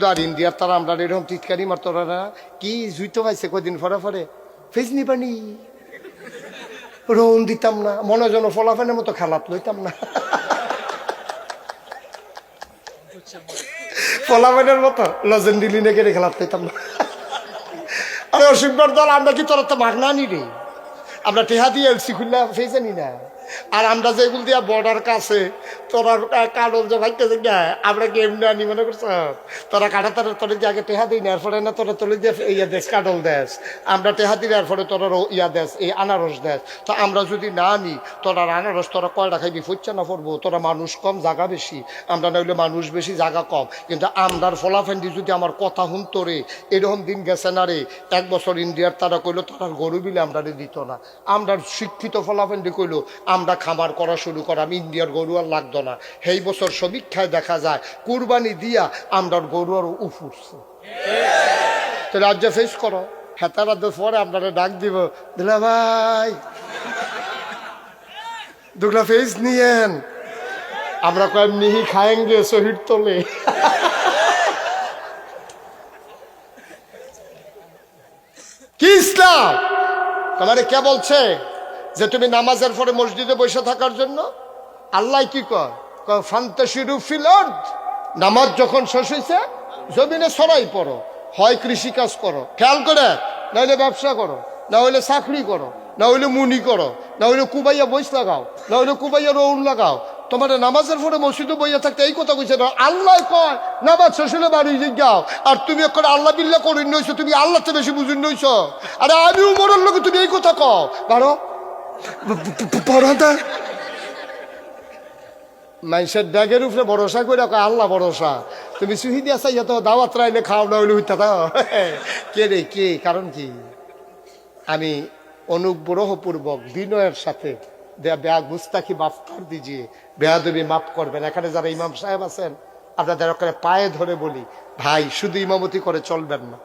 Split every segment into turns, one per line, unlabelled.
তো তারা আমরা এরকম টিটকারি কি পাইছে কদিন ফেজনি পানি। রোন দিতাম না মনে যেন মতো খেলাত লইতাম না। ফলাফানের মতো লজেন দিলি খেলাত লইতাম না। আরে অসুখবার দল, আমরা কি তোর তো মাগনা নি রে? আমরা টেহা দিয়ে এলসি খুললা ফেসে নি না। আর আমরা যেগুলো দিয়া বর্ডার কাছে তোরা কাডল যে ভাইতে যে আমরা কি এমনি আনি মনে করছ? তোরা কাটা তারা তোরা যে আগে টেহা দিই না এরপরে না তোরা তোলে দিয়ে ইয়া দেশ কাডল দেশ। আমরা টেহা দিলে এরপরে তোরা ইয়া দেশ, এই আনারস দেশ। তো আমরা যদি না আনি, তোরা আনারস তোরা কয়টা খাইবি, ফুচ্ছা না পড়ব তোরা মানুষ কম জায়গা বেশি। আমরা নইলে মানুষ বেশি জায়গা কম। কিন্তু আমরার ফলাফেন্ডি যদি আমার কথা শুনতো রে, এরকম দিন গেছে না রে, এক বছর ইন্ডিয়ার তারা কইলো তারা গরু বিলে আমরা দিত না। আমরা শিক্ষিত ফলাফেন্ডি কইলো আমরা খামার করা শুরু করাম, ইন্ডিয়ার গরু আর লাগতো না। সেই বছর সমীক্ষায় দেখা যায়, কুরবানি দিয়া আমরার গরু আর উফুরছে। তো রাজ্য ফেস করো। হেতারা তো পরে আপনারা ডাক দিব, দিলা ভাই। দুগলা ফেস নিয়েন। আমরা কয়েক মিহি খায়েঙ্গে শহীদ তোলে। কি ইসলাম? তোমারে কে বলছে? যে তুমি নামাজের পরে মসজিদে বসে থাকার জন্য? আল্লাহ কি ফান্তাসিরু নামাজ যখন শেষ হয়েছে জমিনে সরাই পড়ো। হয় কৃষিকাজ করো। খেয়াল করে? নাহলে ব্যবসা করো। না হইলে চাকরি করো। না হইলে মুনি করো। না হইলে কুবাইয়া বইস লাগাও। না হইলে কুবাইয়া রৌল লাগাও। তোমার নামাজের পরে মসজিদে বইয়া থাকতে এই কথা কইছে না? আল্লাহ কয়, নামাজ শেষ হলে বাড়ি যাও। আর তুমি এখন আল্লাহ বিল্লা করে নইছো, তুমি আল্লাহতে বেশি বুঝুন নইছ। আরে আমি উমরের লোকে তুমি এই কথা কও। বারো মানুষের ড্যাগের উপরে ভরসা করে আল্লাহ ভরসা। তুমি তো দাওয়াত রাইলে না হইলে কে রে, কে? কারণ কি? আমি অনুগ্রহপূর্বক বিনয়ের সাথে দে- বেয়া গুস্তাখি মাফ কর দিজিয়ে বেয়াদবি মাফ করবেন। এখানে যারা ইমাম সাহেব আছেন, আপনাদের ওখানে পায়ে ধরে বলি, ভাই, শুধু ইমামতি করে চলবেন না।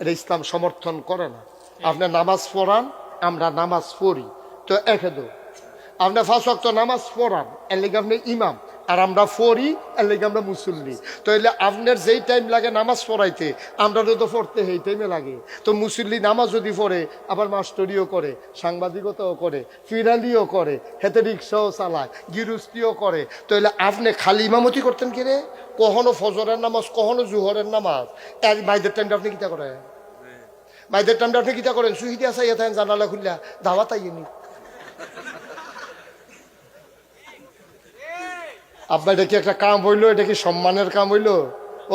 এটা ইসলাম সমর্থন করে না। আপনি নামাজ পড়ান, আমরা নামাজ পড়ি। তো একে দো। আমরা ফার্স্ট ওয়াক্ত নামাজ পড়ান এর লেগে আপনি ইমাম। আর আমরা পড়ি এর লেগে আমরা মুসল্লি। তো এলে আপনার যেই টাইম লাগে নামাজ পড়াইতে আমরা তো পড়তে সেই টাইমে লাগে। তো মুসল্লি নামাজ যদি পড়ে আবার মাস্টরিও করে সাংবাদিকতাও করে ফিরালিও করে হেতে রিক্সাও চালায় গিরুস্তিও করে তো এলে আপনি খালি ইমামতি করতেন কি রে? কখনো ফজরের নামাজ কখনো জুহরের নামাজ। এক বাইদের টাইমটা আপনি কিতা করেন? বাইদের টাইমটা আপনি কিতা করেন? সুহিদি আসা ইয়ে থাকেন জানালা খুললা দাওয়াত আইনি আব্বা, এটা কি একটা কাম হইল? এটা কি সম্মানের কাম হইল?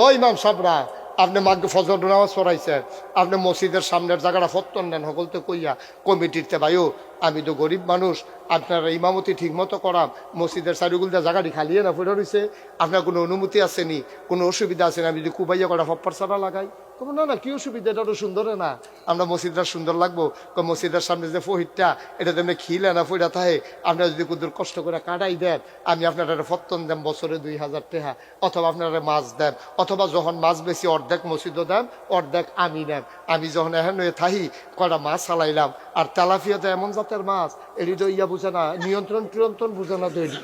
ও ইমাম সাবরা, আপনি মাগ ফজর, নামাজ পড়াইছেন। আপনি মসজিদের সামনের জায়গাটা ফত্তন নেন সকলতে কইয়া কমিটিতে ভাইও, আমি তো গরিব মানুষ, আপনারা ইমামতি ঠিক মতো করাম মসজিদের চারিগুলটা জায়গাটি খালিয়ে না ফুটে রয়েছে আপনার কোনো অনুমতি আসেনি কোনো অসুবিধা আছে না? আমি যদি কুবাইয়া করা ফপ্পার ছাড়া লাগাই। কব না না, কি অসুবিধা? এটা তো সুন্দর না। আমরা মসজিদটা সুন্দর লাগবো। মসজিদের সামনে যে ফহিরটা এটা তেমনি খিলে না ফইরা থাকে। আপনারা যদি কুদুর কষ্ট করে কাটাই দেন, আমি আপনারা ফত্তন দেন, বছরে দুই হাজার টাকা অথবা আপনারা মাছ দেন, অথবা যখন মাছ বেশি, অর্ধেক মসজিদও দেন, অর্ধেক আমি নেন। আমি যখন এখন থাহি কটা মাছ চালাইলাম। আর তেলাফিয়াতে এমন জাতের মাছ, এটি তো ইয়া বুঝে না, নিয়ন্ত্রণ নিয়ন্ত্রণ বুঝে না তো এটি।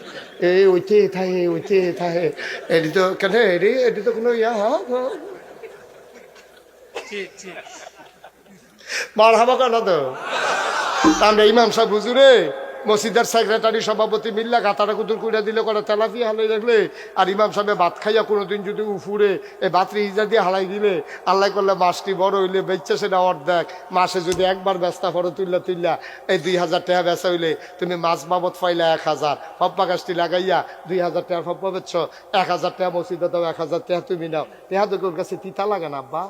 এই ওইতে থাহে ওইতে থাহে এটি তো কেন, এটি এটি তো কোনো ইয়া হ্যাঁ? মার হাবা কেন তো। আমরা ইমাম সাহেব হুজুরে, মসজিদের সেক্রেটারি সভাপতি মিল্লা গাতাটা কুতুর কুড়া দিলে করে তেলাপি হালাই রাখলে, আর ইমাম সাহেব ভাত খাইয়া কোনোদিন যদি উফুরে এই ভাতরি ইজা দিয়ে হালাই দিলে, আল্লাহ করলে মাসটি বড় হইলে বেচছে সেটা অর্ধেক। মাসে যদি একবার ব্যস্তা ফটো তুললা তুললা এই দুই হাজার টাকা বেচা হইলে তুমি মাছ বাবদ পাইলা এক হাজার ফপ্পা গাছটি লাগাইয়া দুই হাজার টাকা ফপ্পা বেচছ, এক হাজার টাকা মসজিদে দাও, এক হাজার টাকা তুমি নাও। তেহা তো কাছে তিতা লাগে না, আব্বা।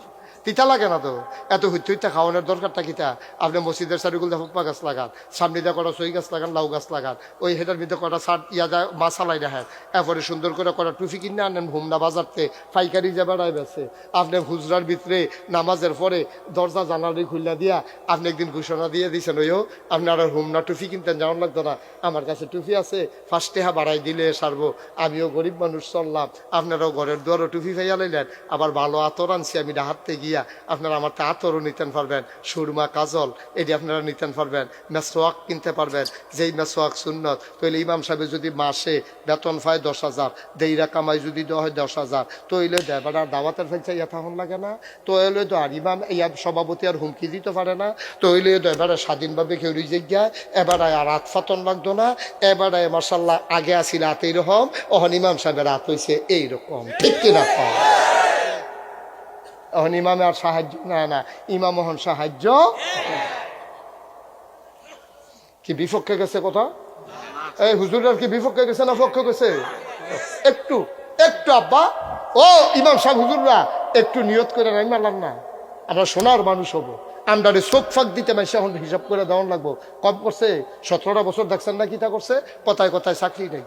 তিতা লাগে না তো? এত হুইতা খাওয়ানোর দরকারটা কিতা আপনি মসজিদের চারিগুলো ফুপা গাছ লাগান, সামনে দিয়ে কটা সই গাছ লাগান, লাউ গাছ লাগান, ওই হেটার ভিতরে কটা সার ইয়া যায় মাসালাই রাখেন এরপরে সুন্দর করে কটা টুফি কিনে আনেন, হুমনা বাজারতে পাইকারি যে বেড়ায় বেছে। আপনি হুজরার ভিতরে নামাজের পরে দরজা, জানালি খুললা দিয়া আপনি একদিন ঘোষণা দিয়ে দিয়েছেন ওইও আপনার আর হুমনা টুফি কিনতেন যেমন লাগতো না। আমার কাছে টুফি আছে ফার্স্টে হা বাড়াই দিলে সারবো। আমিও গরিব মানুষ চললাম, আপনারাও ঘরের দুয়ারও টুফি ফাইয়া লাইলেন। আবার ভালো আতর আনছি, আমি হাত থেকে গিয়া আপনারা আমার তা আতরও নিতেন পারবেন, সুরমা কাজল এটি আপনারা নিতেন পারবেন মেসোয়াক কিনতে পারবেন, যেই মেসোয়াক সুন্নত। তৈলে ইমাম সাহেব যদি মাসে বেতন পায় দশ হাজার, দেইরা কামাই যদি হয় দশ হাজার, তৈলে দেয় এবার আর দাওয়াতের ফেলছে ইয়া তখন লাগে না। তৈলে তো আর ইমাম, ইয়া সভাপতি আর হুমকি দিতে পারে না। তৈলে তো এবারে স্বাধীনভাবে কেউ জায়গা এবারে আর রাত ফাতন লাগতো না, এবারে মার্শাল্লাহ আগে আসিল রাত এইরকম অহন ইমাম সাহেবের রাত হয়েছে এইরকম, ঠিক কিনা কম এখন ইমামে আর সাহায্য না না ইমাম হন সাহায্য কি বিপক্ষে গেছে কথা? এই হুজুরের কি বিপক্ষে গেছে না পক্ষে গেছে? একটু একটু আব্বা। ও ইমাম সাহেব হুজুররা একটু নিয়ত করে নাই মারলাম না। আমরা সোনার মানুষ হব। আমরা চোখ ফাঁক দিতে মাইসে এখন হিসাব করে দেওয়ান লাগবো। কম করছে সতেরোটা বছর দেখছেন না কিতা করছে? কথায় কথায় চাকরি নেই?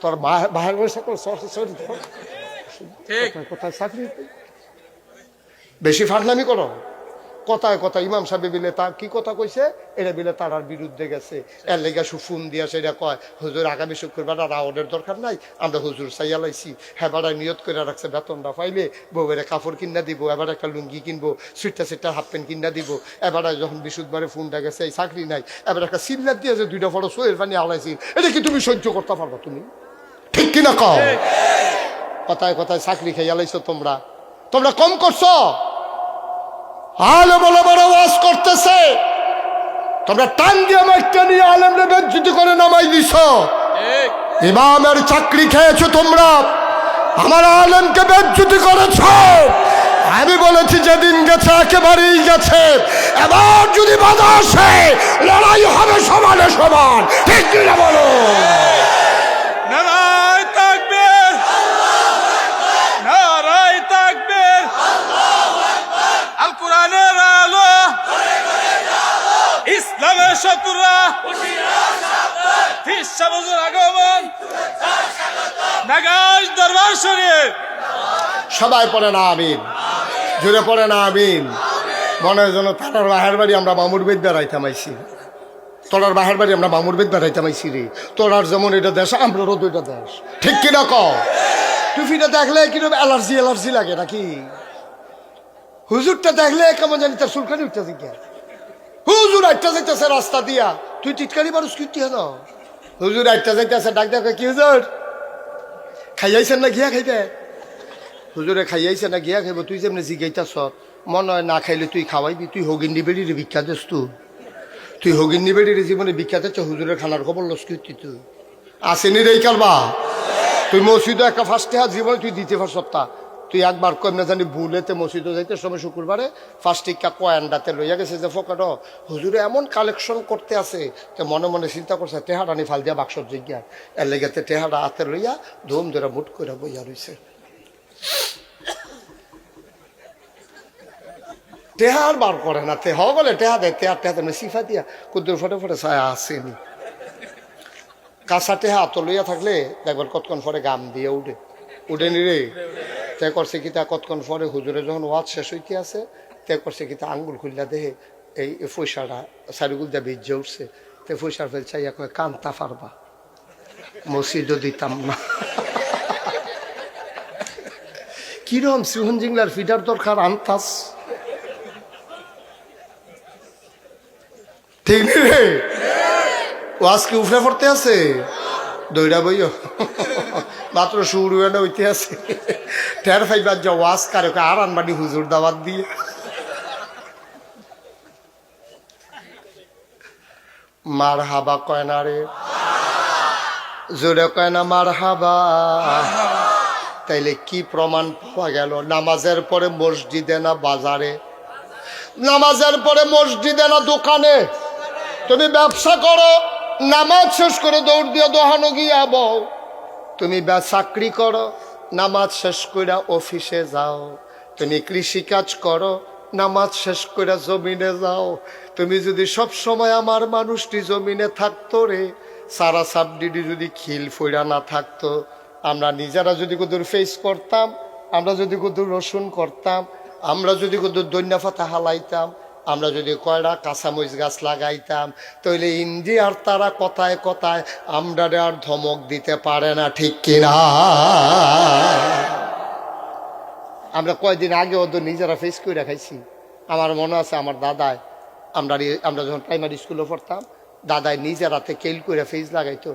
তোর বাহার বয়সে কোথায় চাকরি নেই? বেশি ফাটলামি করো। কথায় কথা ইমাম সাহেব বিলে তা কি কথা কইছে? এটা বিলে তারার বিরুদ্ধে গেছে। এর লেগে সুফুন দিয়া সেটা কয় হুজুর আগামী শুক্রবার আর রাওয়ার্ডের দরকার নাই আমরা হুজুর চাইয়া লাইছি। হেবারা নিয়ত করে রাখছে বেতনটা পাইলে বউয়ের কাপড় কিনা দিব এবার একটা লুঙ্গি কিনবো সুইটা সুইটার হাফ প্যান্ট কিনা দিব। এবারে যখন বিশুদ্ধবারে ফোনটা গেছে এই চাকরি নাই। এবার একটা সিলার দিয়েছে দুইটা ফটো সোয়ের পানি আলাইছি এটা কি তুমি সহ্য করতে পারবা তুমি? ঠিক কিনা কও? কথায় কথায় চাকরি খেয়ে আলাইছো তোমরা। তোমরা কম করছ? আলে বলে বড় ওয়াজ করতেছে। তোমরা টান দিয়ে মাইকটা নিয়ে আলেমরে বেজ্জুতি করে নামাই দিছ। ইমামের চাকরি খেয়েছো তোমরা। আমার আলেমকে বেজ্জুতি করেছ। আমি বলেছি যেদিন গেছে একেবারেই গেছে। এবার যদি বাধা আসে লড়াই হবে সমানে সমান। ঠিক কিনা বলো?
শত্রুরা সাবজের আগমন। নাগাজ দরবার শরীফ।
সবাই পড়ে না, আমিন। জুড়ে পড়ে না, আমিন। মনে হয় যেন তার বাহের বাড়ি আমরা মামুর বেদ বেড়াইতাম আইসি তোরার বাহের বাড়ি আমরা মামুর বেদ বেড়াইতাম আইসি রে। তোরার যেমন এটা দেশ আমরারও দুইটা দেশ। ঠিক কিনা ক টুফিটা দেখলে কীরকম অ্যালার্জি অ্যালার্জি লাগে নাকি? হুজুরটা দেখলে কেমন জানি তার সুলকানি উঠতে জিজ্ঞা হুজুর আটটা যাইতেছে রাস্তা দিয়া। তুই টিটকারি মানুষ কিনতে হেন হুজুর আটটা যাইতেছে, ডাক দেখে, কি হুজুর? খাইয়াইছেন না গিয়া খাইতে? হুজুরে খাইয়াইছে না গিয়া খাইব, তুই যেমনি জিগাইতাছ, মনে হয় না খাইলে তুই খাওয়াইবি, তুই হগিন্দি বেড়ির ভিক্ষা দেস তুই হগিন্দি বেড়ির জীবনে ভিক্ষা দিচ্ছ হুজুরের খানার খবর লস কি তুই আসেনি রে কালবা তুই মসজিদে একটা ফার্স্টে জীবনে তুই দিতে পারছ তা। তুই একবার কমনে জানি ভুলেতে মসজিদে যাইতে সময় শুক্রবারে ফার্স্ট টিকা কয়ান্ডাতে লইয়া গেছে যে ফোকাট হুজুরে এমন কালেকশন করতে আছে তো মনে মনে চিন্তা করছে, টেহাটা নি ফাল দিয়া বাক্সর জিজ্ঞার এর লেগেতে টেহাটা হাতে লইয়া ধুম ধরে মুট করে বইয়া রইছে। টেহার বার করে না, তে বলে, টেহা দেয় টেহার টেহা দেয় সিফা দিয়া কুদ্দুর ফটে ফটে ছায়া আসেনি কাঁচা টেহা আত লইয়া থাকলে দেখবার কতক্ষণ পরে গাম দিয়ে উঠে। উঠে নি রে। তে করছে কি তা কতক্ষণ পরে হুজুরে যখন ওয়াজ শেষ হইতে আছে, তে করছে কি তা আঙ্গুল খুললা দেহে এই পয়সাটা, সারিগুল দিয়ে বীজ উঠছে। তে পয়সার ফেল চাইয়া কয়ে, কান্তা পারবা। মসজিদও দিতাম না। কিরম সিহন জিংলার ফিডার দরকার আনতাস ঠিক রে? ও আজকে উফরে পড়তে আছে? দৈরা বইও। মাত্র সুর না হইতে টের ফাইবার যা ওয়াজ কারে আর আনবানি হুজুর দাওয়াত দিয়ে। মার হাবা কয় না রে। জোরে কয় না মার হাবা তাইলে কি প্রমাণ পাওয়া গেল? নামাজের পরে মসজিদে না বাজারে? নামাজের পরে মসজিদে না দোকানে? তুমি ব্যবসা করো, নামাজ শেষ করে দৌড় দিয়ে দোহানো গিয়া বউ তুমি চাকরি করো, নামাজ শেষ করে অফিসে যাও। তুমি কৃষি কাজ করো, নামাজ শেষ করে জমিনে যাও। তুমি যদি সব সময় আমার মানুষটি জমিনে থাকতো রে, সারা সাবডিডি যদি খিল ফইরা না থাকতো, আমরা নিজেরা যদি কদুর ফেস করতাম, আমরা যদি কদুর রসুন করতাম, আমরা যদি কদুর দৈন্য ফাতা হালাইতাম আমরা যদি কয়টা কাঁচামরিচ গাছ লাগাইতাম তাহলে ইন্ডিয়ার তারা কথায় কথায় আমরা আর ধমক দিতে পারে না, ঠিক কিনা? আমরা কয়দিন আগে ওদের নিজেরা ফেস করে খাইছি। আমার মনে আছে আমার দাদায় আমরা আমরা যখন প্রাইমারি স্কুলে পড়তাম দাদায় নিজের হাতে কেল করে ফেজ লাগাইতো।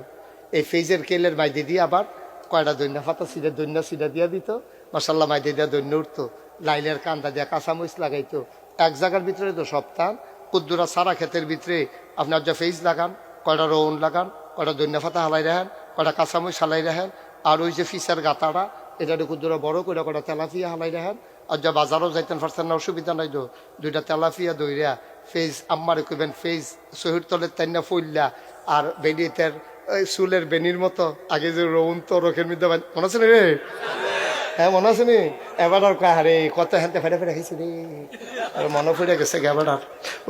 এই ফেজের কেলের মাইদে দিয়ে আবার কয়টা দৈন্য ফাতা সিডে দৈন্য সিডা দিয়া দিত মশাল্লা মাইদে দিয়া দৈন্য উঠতো। লাইলের কান্দা দিয়া কাঁচামরিচ লাগাইতো। এক জায়গার ভিতরে তো সপ্তাহ কুদ্দুরা সারা ক্ষেতের ভিতরে আপনার যা ফেজ লাগান, কয়টা রৌন লাগান, কয়টা দৈন্য ফাতা হালাই রাখেন, কয়টা কাঁচামরিচ হালাই রাখেন, আর ওই যে ফিসের গাতাটা, এটা কুদ্দুরা বড় করে কয়টা তেলাফিয়া হালাই রাখেন। আর যা বাজারও যাইতেন পারছেন না, অসুবিধা নাই তো, দুইটা তেলাফিয়া দইরা ফেজ আম্মারে কইবেন ফেজ শহীদ তলের তাইনা ফইল্লা, আর বেডিতের ওই চুলের বেনির মতো, আগে যে রৌন তো রোখের মধ্যে মনে আছে রে? হ্যাঁ মনে আছে নি? এবার আর আরে, কত হ্যান্তে ফেটে ফেটে খাইছি রে। আর, মনে পড়ে গেছে এবার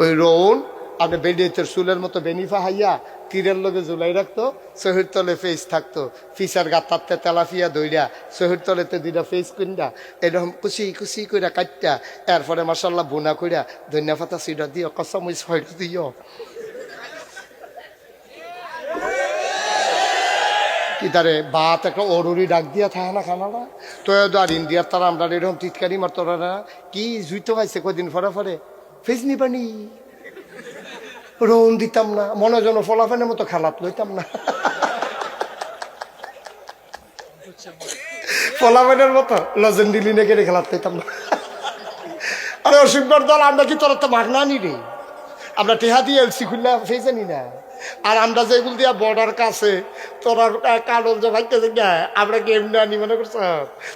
ওই রৌন আপনি বেডিতের চুলের মতো বেনিফা হাইয়া তীরের লগে জুলাই রাখতো, শহীদ তলে ফেস থাকতো। ফিসার গাতারতে তেলাফিয়া দইরা, শহীদ তলেতে দুইটা ফেস কিনডা এরকম কুচি কুচি কইরা কাটটা এরপরে মাসাল্লাহ বোনা কইরা ধনিয়া পাতা সিডা দিও হইট দিও। কি তারে বাত একটা অরুরি ডাক দিয়া থাকে না খানাটা তো আর ইন্ডিয়ার তারা আমরা এরকম টিটকারি মারতরা না কি জুইতো পাইছে কদিন পরে পরে ফেস নিবানি রোন দিতাম না, মনে যেন ফলাফানের মতো খালাত লইতাম না। ফলাফানের মতো, লজেন দিলি না খেলাত লইতাম না। আরে অসুখবর দল, আমরা কি তোর তো মাগনা নি রে? আমরা টেহা দিয়ে এলসি খুললে ফেসে নি না। আর আমরা যেগুলো দিয়া বর্ডার কাছে তোরা যে আমরা আনি মনে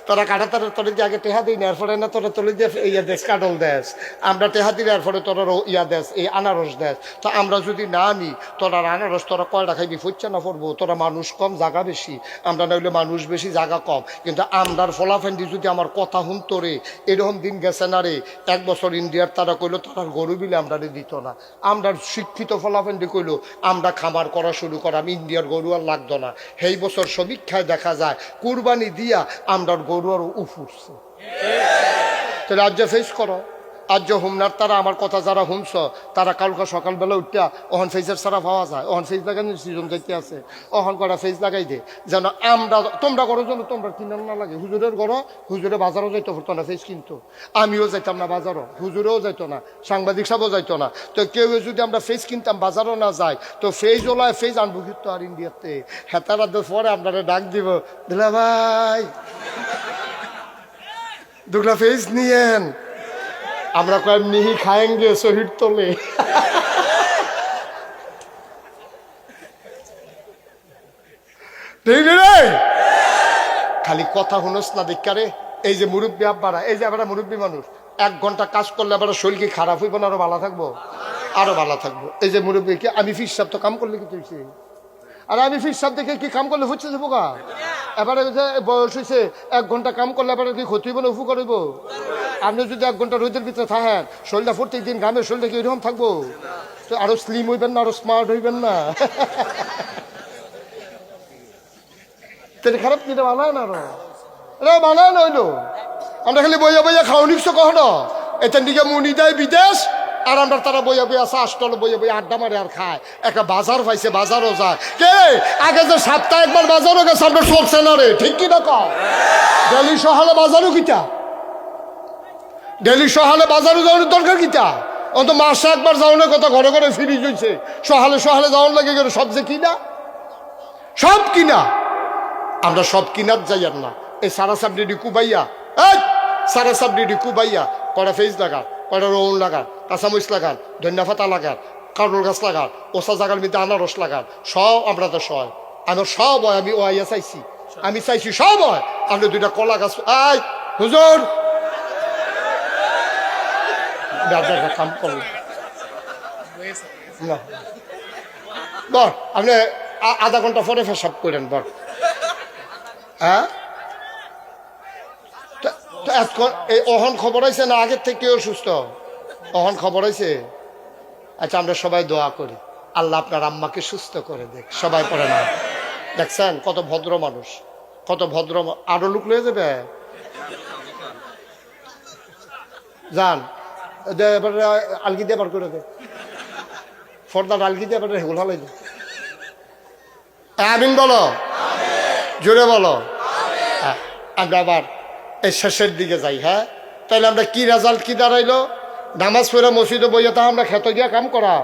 তোরা কাটা তোরা তোর যে আগে টেহা দিই না, এরপরে না তোরা যে ইয়া দেশ কাডল দেশ। আমরা টেহা এরপরে তোরা ইয়া দেশ, এই আনারস দেশ। তো আমরা যদি না আনি, তোরা আনারস তোরা কয়টা খাইবি, ফুচ্ছে না পড়ব তোরা মানুষ কম জায়গা বেশি। আমরা নইলে মানুষ বেশি জায়গা কম। কিন্তু আমরার ফলাফেন্ডি যদি আমার কথা শুনতো রে, এরকম দিন গেছে না রে, এক বছর ইন্ডিয়ার তারা কইলো তারা গরু বিলে আমরা দিত না। আমরা শিক্ষিত ফলাফেন্ডি কইলো, আমরা খামার করা শুরু করাম ইন্ডিয়ার গরু আর লাগতো না। সেই বছর সমীক্ষায় দেখা যায়, কুরবানি দিয়া আমরা গরু আর উফুরছে রাজ্য ফেস করো। আজ যে হুমনার, তারা আমার কথা যারা হুমছ, তারা কালকে সকালবেলা উঠটা ওহন ফেসের সারা পাওয়া যায়। ওহন ফেস লাগানো সিজন যাইতে আছে। ওহন করা ফেস লাগাই দে। যেন আমরা, তোমরা করো যেন তোমরা কিনার না লাগে। হুজুরের ঘরও হুজুরে বাজারও যাইতে পারতো না ফেস কিনতো। আমিও যাইতাম না বাজারও, হুজুরেও যাইতো না, সাংবাদিক সাহেবও যাইতো না। তো কেউ যদি আমরা ফেজ কিনতাম, বাজারও না যাই তো ফেজ ওলায় ফেজ আনব কিন্তু আর ইন্ডিয়াতে। হেতারা পরে আপনারা ডাক দিব দিলা ভাই দুগলা ফেস নিয়েন। আমরা কয়েক মিহি খায়েঙ্গে শহীদ তোলে। রে। খালি কথা শুনোস না দেখারে এই যে মুরব্বী আব্বারা, এই যে আবার মুরব্বী মানুষ, এক ঘণ্টা কাজ করলে আবার শরীর কি খারাপ হইব না, আরও ভালো থাকব? আরও ভালো থাকব। এই যে মুরব্বী কি, আমি ফিস সাহেব তো কাম করলে কি তুইছি আর আমি ফিস সাহেব দেখে কি কাম করলে হচ্ছে যে এবারে বয়স হয়েছে, এক ঘণ্টা কাম করলে এবারে কি ক্ষতি হইব না উফু করিব আপনি যদি এক ঘণ্টা রোদের ভিতরে থাকেন, শরীরটা প্রত্যেক দিন ঘামে, শরীরটা কি এরকম থাকব? তো আরও স্লিম হইবেন না, আরও স্মার্ট হইবেন না? খারাপ কিনে, বানায় না আরও? রে বানায় না হইল। আমরা খালি বইয়া বইয়া খাও নিচ্ছ কখনো? এখান দিকে মুনি দেয় বিদেশ আর আমরা তারা বইয়া বইয়া চাষ টল বইয়া বইয়া আড্ডা মারে আর খায়। একটা বাজার পাইছে, বাজারও যায়। কে? আগে যে সপ্তাহে একবার বাজারও গেছে আমরা চলছে না রে। ঠিক কি না কও ডেলি সহালে বাজারও কিটা ডেলি সহালে বাজারও যাওয়ার দরকার কিটা অন্ত মাসে একবার যাওয়ার কথা ঘরে ঘরে ফিরি হয়েছে সহালে সহালে যাওয়ার লাগে গেলে, সব যে কিনা? সব কিনা? আমরা সব কিনার যাই আর না। এই সারা সাবডি কুবাইয়া, এই সারা সাবডি কুবাইয়া, কয়টা ফেস লাগান কয়টা রৌন লাগান কাঁচামরিচ লাগান, ধনিয়া পাতা লাগান কারোর গাছ লাগান, ওসা জাগার মধ্যে আনারস লাগান, সব আমরা তো সয়। আমার সব হয়, আমি ওয়াইয়া চাইছি। আমি চাইছি সব হয়, আপনি দুইটা কলা গাছ, আই, হুজুর! কাম বর আপনি আধা ঘণ্টা পরে সব করেন বর হ্যাঁ? এই অহন খবর হয়েছে না, আগের থেকে অসুস্থ অহন খবর হয়েছে আচ্ছা আমরা সবাই দোয়া করি। আল্লাহ আপনার আম্মাকে সুস্থ করে দেখ। সবাই পড়ে না। দেখছেন, কত ভদ্র মানুষ, কত ভদ্র আরও লুক লয়ে যাবে? যান এবারে আলগি দিয়ে বার করে দে। ফর্দার আলগি দিয়ে এবারে হেগুল হালাই দে। আমিন বলো? জোরে বলো? আমরা আবার এই শেষের দিকে যাই হ্যাঁ? তাহলে আমরা কি রেজাল্ট কি দাঁড়াইলো? নামাজ পড়ে মসজিদে বইয়ে তা আমরা খেতে গিয়া কাম করা।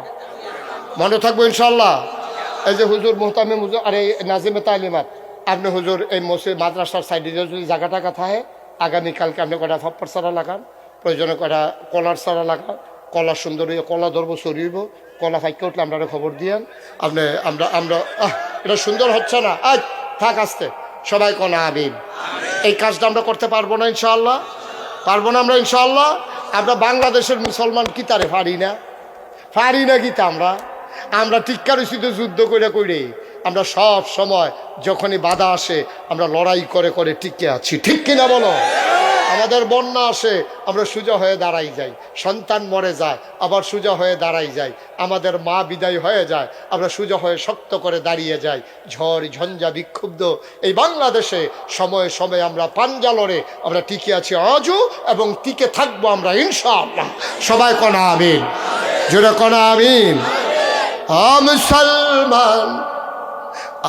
মনে থাকব ইনশাল্লাহ এই যে হুজুর মোহতামে হুজুর আরে নাজিমে তালিমাত আপনি হুজুর এই মসজিদ মাদ্রাসার সাইডে যদি জায়গা টাকা থাকে আগামীকালকে আপনি কটা ফাপ্পর সারা লাগান? প্রয়োজনে কটা কলার সারা লাগান? কলা সুন্দর হইয়া কলা ধরবো সরিব কলা ফাইকে উঠলে আপনারা খবর দিয়েন। আপনি আমরা আমরা আহ, এটা সুন্দর হচ্ছে না। আজ থাক আসতে। সবাই কনা আমিন। এই কাজটা আমরা করতে পারব না ইনশাল্লাহ পারব না আমরা ইনশাআল্লাহ। আমরা বাংলাদেশের মুসলমান কি তারে পারি না? পারি না কি তা আমরা? আমরা টিক্কার তো যুদ্ধ করে করে আমরা সব সময় যখনই বাধা আসে, আমরা লড়াই করে করে টিকে আছি। ঠিক কিনা বলো? আমাদের বন্যা আসে, আমরা সোজা হয়ে দাঁড়াই যাই। সন্তান মরে যায়, আবার সোজা হয়ে দাঁড়াই যাই। আমাদের মা বিদায় হয়ে যায়, আমরা সোজা হয়ে শক্ত করে দাঁড়িয়ে যাই। ঝড়, ঝঞ্ঝা বিক্ষুব্ধ। এই বাংলাদেশে সময়ে সময়ে আমরা পাঞ্জা লড়ে, আমরা টিকে আছি আজও এবং টিকে থাকব আমরা, ইনশাআল্লাহ। সবাই কনা আমিন। জোরে কনা আমিন। আ মুসলমান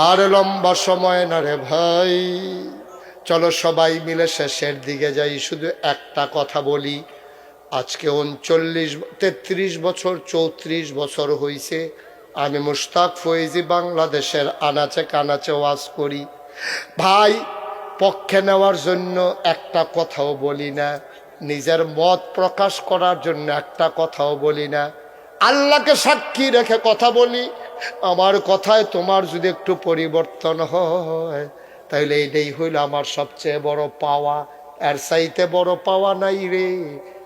আর লম্বা সময় না রে ভাই। চলো সবাই মিলে শেষের দিকে যাই। শুধু একটা কথা বলি, আজকে উনচল্লিশ, তেত্রিশ বছর, চৌত্রিশ বছর হইছে। আমি মুশতাক ফৈজি বাংলাদেশের আনাচে কানাচে ওয়াজ করি। ভাই, পক্ষে নেওয়ার জন্য একটা কথাও বলি না। নিজের মত প্রকাশ করার জন্য একটা কথাও বলি না। আল্লাহকে সাক্ষী রেখে কথা বলি। আমার কথায় তোমার যদি একটু পরিবর্তন হয় তাহলে এইটাই হইল আমার সবচেয়ে বড় পাওয়া। এর চাইতে বড় পাওয়া নাই রে।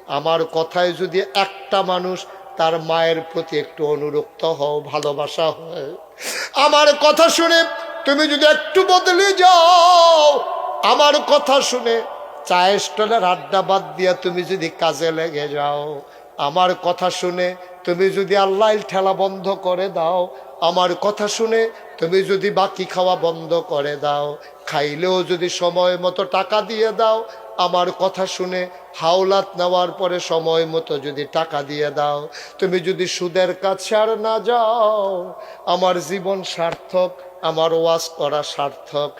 আমার কথায় যদি একটা মানুষ তার মায়ের প্রতি একটু অনুরক্ত হও, ভালোবাসা হয়। আমার কথা শুনে তুমি যদি একটু বদলে যাও, আমার কথা শুনে চায়ের স্টলের আড্ডা বাদ দিয়া তুমি যদি কাজে লেগে যাও। আমার কথা শুনে তুমি যদি আল্লাহ ঠেলা বন্ধ করে দাও, আমার কথা শুনে তুমি যদি বাকি খাওয়া বন্ধ করে দাও, খাইলেও যদি সময় মতো টাকা দিয়ে দাও, আমার কথা শুনে হাওলাত নেওয়ার পরে সময় মতো যদি টাকা দিয়ে দাও, তুমি যদি সুদের কাছে আর না যাও, আমার জীবন সার্থক, আমার ওয়াজ করা সার্থক,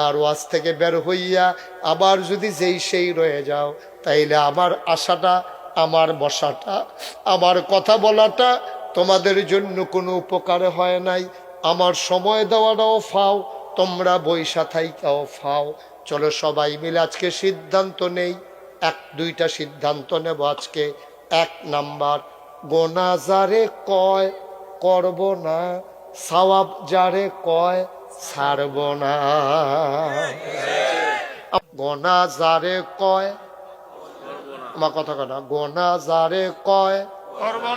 আর ওয়াজ থেকে বের হইয়া আবার যদি যেই সেই রয়ে যাও, তাইলে আমার আশাটা আমার বসাটা, আমার কথা বলাটা তোমাদের জন্য কোনো উপকার হয় নাই। আমার সময় দেওয়াটাও ফাও, তোমরা বৈশা থাইকাও ফাও। চলো সবাই মিলে আজকে সিদ্ধান্ত নেই। এক, দুইটা সিদ্ধান্ত নেব আজকে। এক নাম্বার, গোনা যারে কয় করব না, সওয়াব যারে কয় ছাড়ব না। গোনা যারে কয় আমার কথা কথা গোনা যারে কয়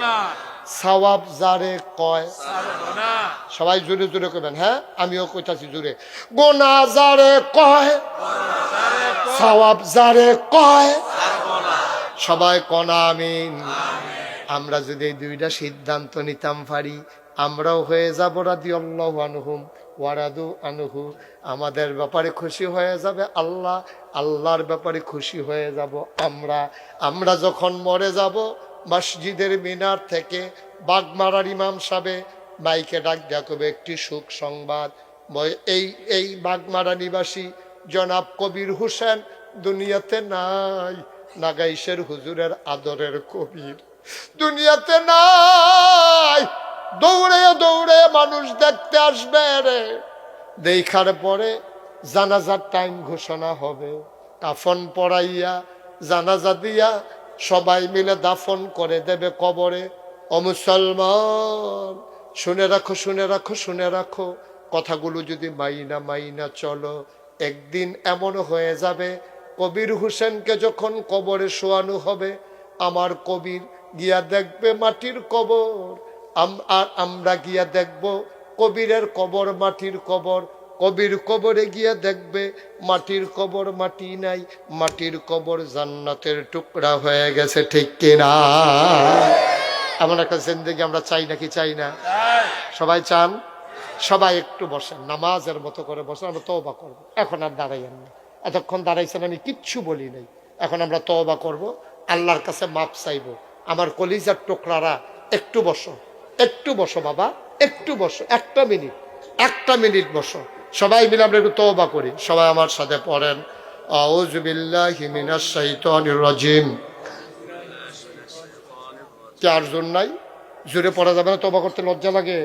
না
সওয়াব যারে কয়। সবাই জোরে জোরে করবেন হ্যাঁ? আমিও কইতাছি জোরে। গোনা যারে কয় সওয়াব যারে কয় সবাই কনা আমিন। আমরা যদি এই দুইটা সিদ্ধান্ত নিতাম পারি আমরাও হয়ে যাব রাদি আল্লাহ আনহুম। ওয়ারাদু আনহু, আমাদের ব্যাপারে খুশি হয়ে যাবে আল্লাহ, আল্লাহর ব্যাপারে খুশি হয়ে যাব আমরা। আমরা যখন মরে যাব, মসজিদের মিনার থেকে বাগমারার ইমাম সাহেবে মাইকে ডাক ডাকবে, একটি সুখ সংবাদ। এই এই বাগমারা নিবাসী জনাব কবির হোসেন দুনিয়াতে নাই, নাগাইশের হুজুরের আদরের কবির। দুনিয়াতে নাই দৌড়ে দৌড়ে মানুষ দেখতে আসবে রে। দেখার পরে জানাজার টাইম ঘোষণা হবে। কাফন পড়াইয়া জানাজা দিয়া সবাই মিলে দাফন করে দেবে কবরে। ও মুসলমান, শুনে রাখো শুনে রাখো শুনে রাখো, কথাগুলো যদি মাইনা মাইনা চলো, একদিন এমন হয়ে যাবে, কবির হোসেনকে যখন কবরে শোয়ানো হবে, আমার কবির গিয়া দেখবে মাটির কবর। আর আমরা গিয়া দেখব, কবিরের কবর, মাটির কবর। কবির কবরে গিয়া দেখবে, মাটির কবর মাটি নাই, মাটির কবর জান্নাতের টুকরা হয়ে গেছে, ঠিক কিনা? এমন একটা জিন্দগি আমরা চাই নাকি চাই না? সবাই চান? সবাই একটু বসেন, নামাজের মতো করে বসেন, আমরা তওবা করব। এখন আর দাঁড়াইয়েন না। এতক্ষণ দাঁড়াইছেন, আমি কিচ্ছু বলি নাই। এখন আমরা তওবা করব, আল্লাহর কাছে মাপ চাইব। আমার কলিজার টোকরারা, একটু বসো। একটু বসো বাবা, একটু বসো, একটা মিনিট একটা মিনিট বসো। সবাই মিলে আমরা একটু তওবা করি। সবাই আমার সাথে পড়েন। আউযু নাই? জোরে পড়া যাবে না তবা করতে লজ্জা লাগে?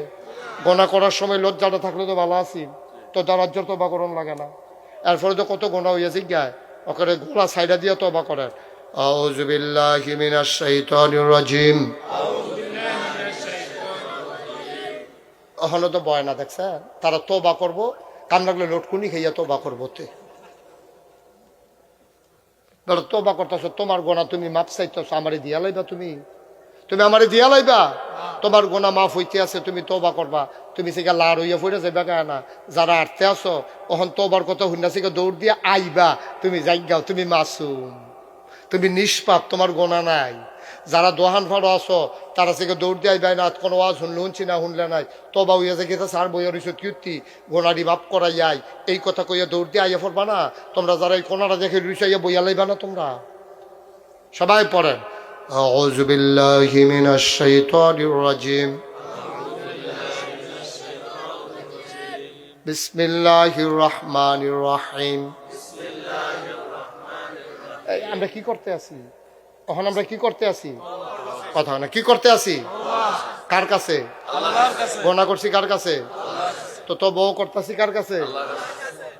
গোনা করার সময় লজ্জাটা তো ভালো আছি। তো তবা লাগে না। এরপরে তো কত গোনা হইয়াছে গায় ওখানে গোলা সাইডা দিয়ে তবা করেন। আউযু বিল্লাহি হলো তো বয় না দেখছেন তারা তোবা করব কান লাগলে লটকুনি খাইয়া তো বা করব তে। ধরো, তোবা করতেছ, তোমার গোনা তুমি মাপ চাইতেছ, আমারে দিয়া লাইবা তুমি। তুমি আমারে দিয়া লাইবা? তোমার গোনা মাফ হইতে আছে, তুমি তোবা করবা। তুমি সেগা লার হইয়া ফুটে যাইবা কেন না। যারা আটতে আসো ওখান তোবার কথা হুন্না সেগা দৌড় দিয়া আইবা। তুমি যাইগাও, তুমি মাসুম। তুমি নিষ্পাপ, তোমার গোনা নাই। যারা দোহান ফাড়ো আসো তারা থেকে দৌড় দিয়ে আইবাই না কোনো ওয়াজ শুনলে শুনছি না শুনলে নাই তবা হইয়া যে গেছে সার বইয়া রইছ কিউতি গোনারি বাপ করাই যাই এই কথা কইয়া দৌড় দিয়ে আইয়া পড়বা না তোমরা যারা এই কোনারা দেখে রইছ আইয়া বইয়া লাইবা না তোমরা সবাই পড়েন أعوذ بالله من الشيطان الرجيم بسم الله الرحمن الرحيم এই, আমরা কি করতে আছি তখন আমরা কি করতে আছি? কথা না। কি করতে আছি? কার কাছে? গোনা করছি কার কাছে? তো তো বউ করতেছি কার কাছে?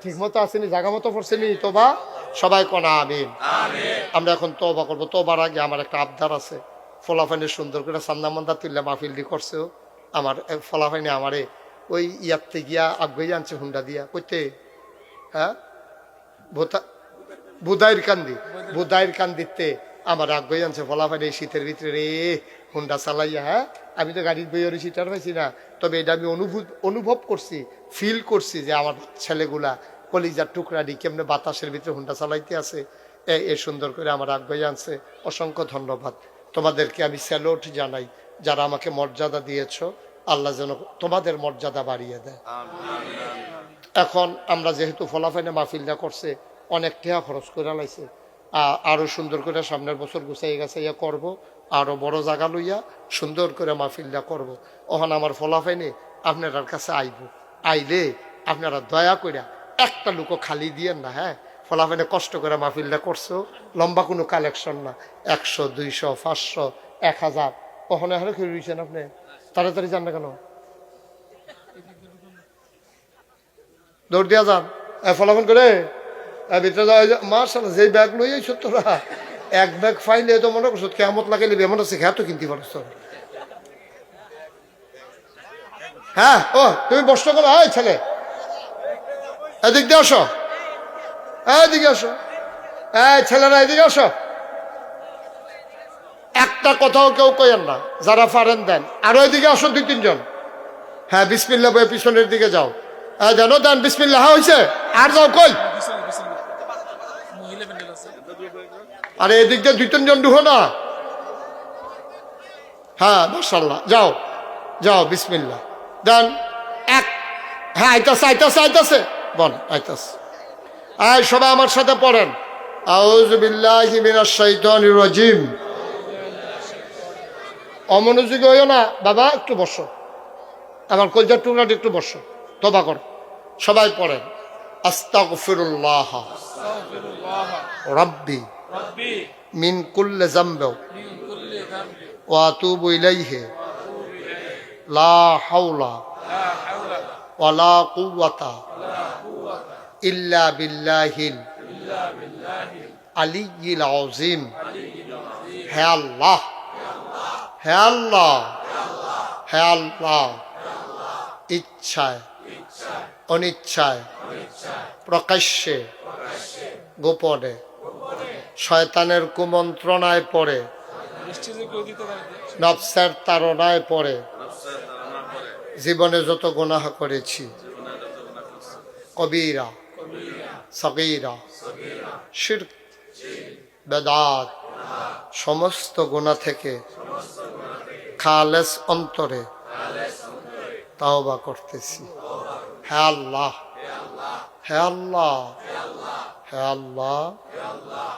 ঠিক মতো আসেনি জায়গা মতো পড়ছেনি তোবা? সবাই কনা আমিন। আমরা এখন তোবা করব। তোবার আগে আমার একটা আবদার আছে। ফলাফাইনে সুন্দর করে সান্না মন্দা তুললে মাহফিলদি করছেও আমার এ, ফলাফাইনে আমারে ওই ইয়াতে গিয়া আগে আনছে হুন্ডা দিয়া। কইতে হ্যাঁ? ভোতা বুদাইর কান্দি বুদাইর কান্দিতে আমার আগ্রহ আনছে ফলাফাইনে এই শীতের ভিতরে রে হুন্ডা চালাইয়া হ্যাঁ? আমি তো গাড়ির বই বইয়ের শীতার পাইছি না তবে এটা আমি অনুভূত অনুভব করছি ফিল করছি যে আমার ছেলেগুলা কলিজার টুকরা দি কেমনে বাতাসের ভিতরে হুন্ডা চালাইতে আছে। এ এ সুন্দর করে আমার আগ্রহ আনছে অসংখ্য ধন্যবাদ। তোমাদেরকে আমি স্যালোট জানাই যারা আমাকে মর্যাদা দিয়েছ আল্লাহ যেন তোমাদের মর্যাদা বাড়িয়ে দেয়। এখন আমরা যেহেতু ফলাফাইনে মাহফিলটা করছে অনেক টাকা খরচ করে লাইছে। আ- আরও সুন্দর করে সামনের বছর গুছাই গাছাইয়া করব। আরও বড় জায়গা লইয়া সুন্দর করে মাহফিলটা করব। ওখানে আমার ফলাফাইনে আপনার কাছে আইব। আইলে আপনারা দয়া কইরা একটা লুকো খালি দিয়েন না হ্যাঁ? ফলাফাইনে কষ্ট করে মাহফিলটা করছ, লম্বা কোনো কালেকশন না। একশো, দুইশো, পাঁচশো, এক হাজার। ওখানে হারে খেয়ে রয়েছেন আপনি? তাড়াতাড়ি যান না কেন? দৌড় দিয়া যান। ফলাফল করে। ভিতরে যাওয়া মার্শাল, যেই ব্যাগ লই আইছ তোরা, এক ব্যাগ ফাইলে তো মনে করছ কেমত লাগাইলে এমন আছে খেয়া কিনতে পারছ। হ্যাঁ ও, তুমি বসতে করো এই ছেলে। এদিক দিয়ে আসো। এদিকে আসো। এই ছেলেরা, এদিকে আসো। একটা কথাও কেউ কইেন না, যারা ফারেন দেন। আরও এদিকে আসো দুই, তিনজন। হ্যাঁ বিসমিল্লা বয়ে পিছনের দিকে যাও। হ্যাঁ জানো দেন বিসমিল্লা হ্যাঁ হয়েছে আর যাও, কই? আরে এদিক দিয়ে দুই তিনজন ঢুকো না। হ্যাঁ মার্শাল্লাহ যাও যাও বিসমিল্লা দেন। এক। হ্যাঁ আইতাছে আইতাছে আইতাছে। বল আইতাছে। আয় সবাই আমার সাথে পড়েন। অমনোযোগী হইও না। বাবা, একটু বসো। আমার কলজার টুকরাটা একটু বসো। তবা কর। সবাই পড়েন। আস্তাগফিরুল্লাহ। রাব্বি
রব্বি
মিন কুল্লি যামবি
মিন কুল্লি যামবি।
ওয়া আতুবু ইলাইহি লা হাওলা ওয়ালা কুওয়াতা ইল্লা বিল্লাহিল আলিয়্যিল আযীম। হে আল্লাহ হে আল্লাহ হে আল্লাহ ইচ্ছায় অনিচ্ছায় প্রকাশ্যে গোপনে। শয়তানের কুমন্ত্রণায় পড়ে। নবসার তাড়নায় পড়ে। জীবনে যত গুনাহ করেছি। কবিরা, সগীরা শির বেদাত, সমস্ত গুণা থেকে খালেস অন্তরে তাওবা করতেছি। হে আল্লাহ হে আল্লাহ হে আল্লাহ।